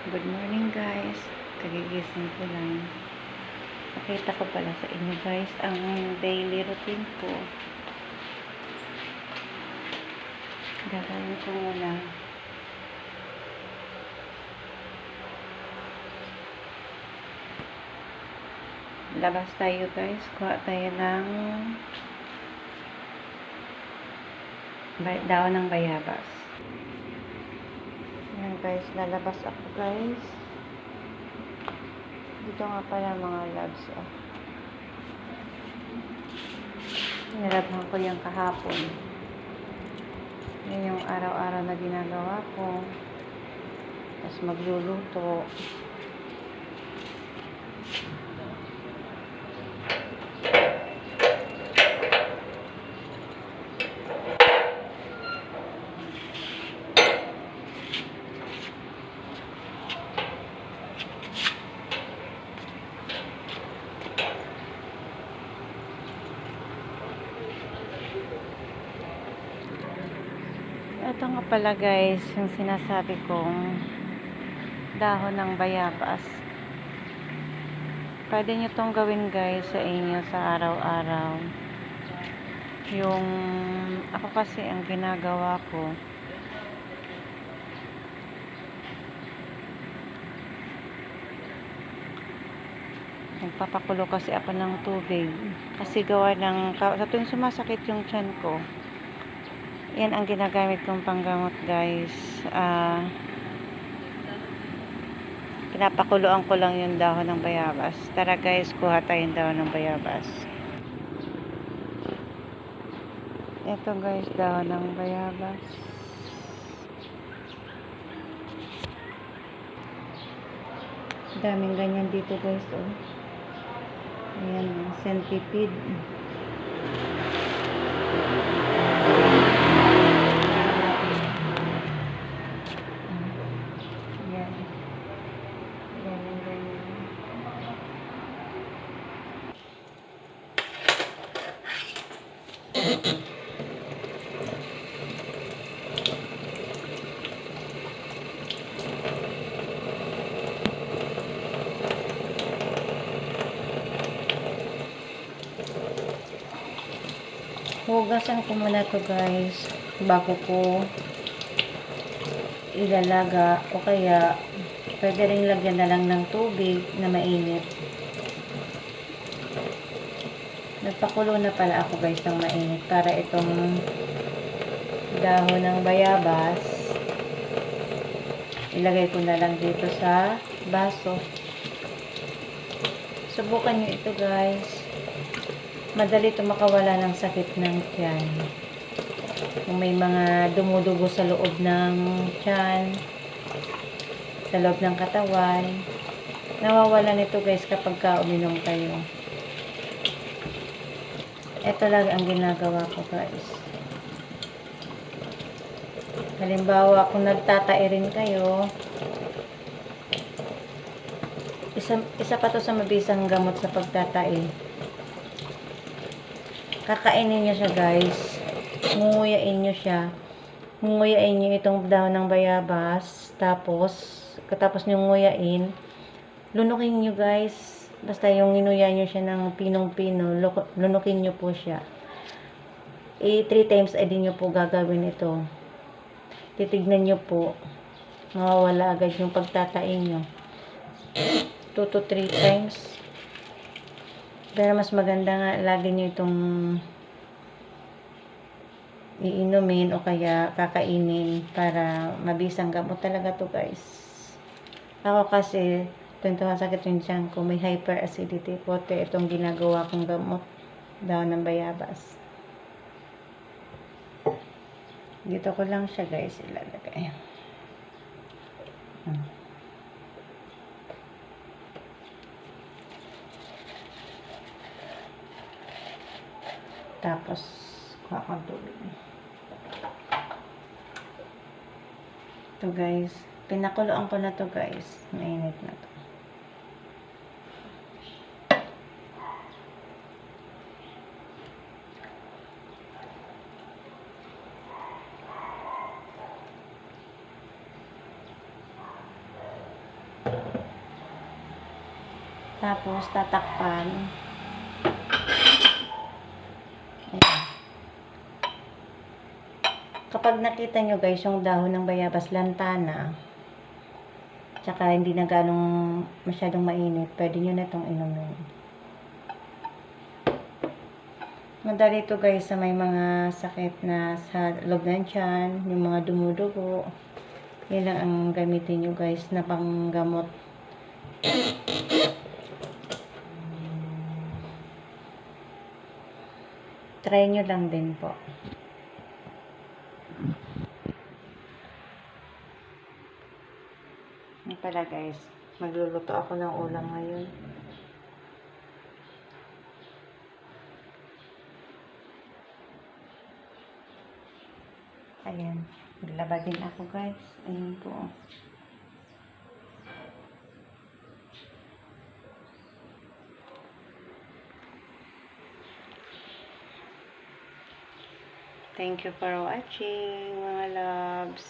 Good morning guys. Kagigising ko lang. Pakita ko pala sa inyo guys ang daily routine ko. Gagawin ko muna. Labas tayo guys. Kuha tayo ng daon ng bayabas. Ayan guys, lalabas ako guys. Dito nga pala mga loves. Oh. Nilabhan ko yung kahapon. Yan yung araw-araw na ginagawa ko. Tapos magluluto. Ito nga pala guys, yung sinasabi kong dahon ng bayabas. Pwede nyo tong gawin guys sa inyo sa araw-araw. Yung, ako kasi ang ginagawa ko, nagpapakulo kasi ako ng tubig. Kasi gawa ng, sa tuwing sumasakit yung tiyan ko, yan ang ginagamit kong panggamot guys. Ah, pinapakuluan ko lang yung dahon ng bayabas. Tara guys, kuha tayong dahon ng bayabas. Ito guys, dahon ng bayabas. Daming ganyan dito guys, oh. Ayan, centipede. Yan. Ganyan, ganyan. Hugasan ko muna to guys bago ko ilalaga o kaya pwede rin lagyan na lang ng tubig na mainit. Nagpakulo na pala ako guys ng mainit para itong dahon ng bayabas ilagay ko na lang dito sa baso. Subukan nyo ito guys. Madali ito makawala ng sakit ng tiyan kung may mga dumudugo sa loob ng tiyan, sa loob ng katawan, nawawala nito guys kapag ka uminom kayo. Ito lang ang ginagawa ko guys. Halimbawa, kung nagtatai rin kayo, isa, isa pa to sa mabisang gamot sa pagtatai. Kakainin nyo siya guys ngunguyain nyo siya. Ngunguyain nyo itong dahon ng bayabas. Tapos, katapos nyo nguyain, lunukin nyo guys. Basta yung inuya nyo siya ng pinong-pino, lunukin nyo po siya. Eh, three times ay din nyo po gagawin ito. Titignan nyo po. Mawawala agad yung pagtatain nyo. 2 to 3 times. Pero mas maganda nga, lagi nyo itong iinumin o kaya kakainin para mabisang gamot talaga to guys. Ako kasi, tuwing sakit yung tiyan ko, may hyperacidity. Pote itong ginagawa kong gamot daw ng bayabas. Dito ko lang siya guys ilalagay. Hmm. Tapos, kuha tubig. Ito guys. Pinakuloan ko na to guys. Mainit na to. Tapos, tatakpan. Ayan. Kapag nakita nyo guys, yung dahon ng bayabas lantana, tsaka hindi na ganong masyadong mainit, pwede nyo na itong inumin. Madali ito guys sa may mga sakit na sa loob ng tiyan, yung mga dumudugo. Yan lang ang gamitin nyo guys na panggamot. Try nyo lang din po. Yan pala guys, magluluto ako ng ulam ngayon. Ayan, maglaba din ako guys. Ayan po. Thank you for watching, mga loves.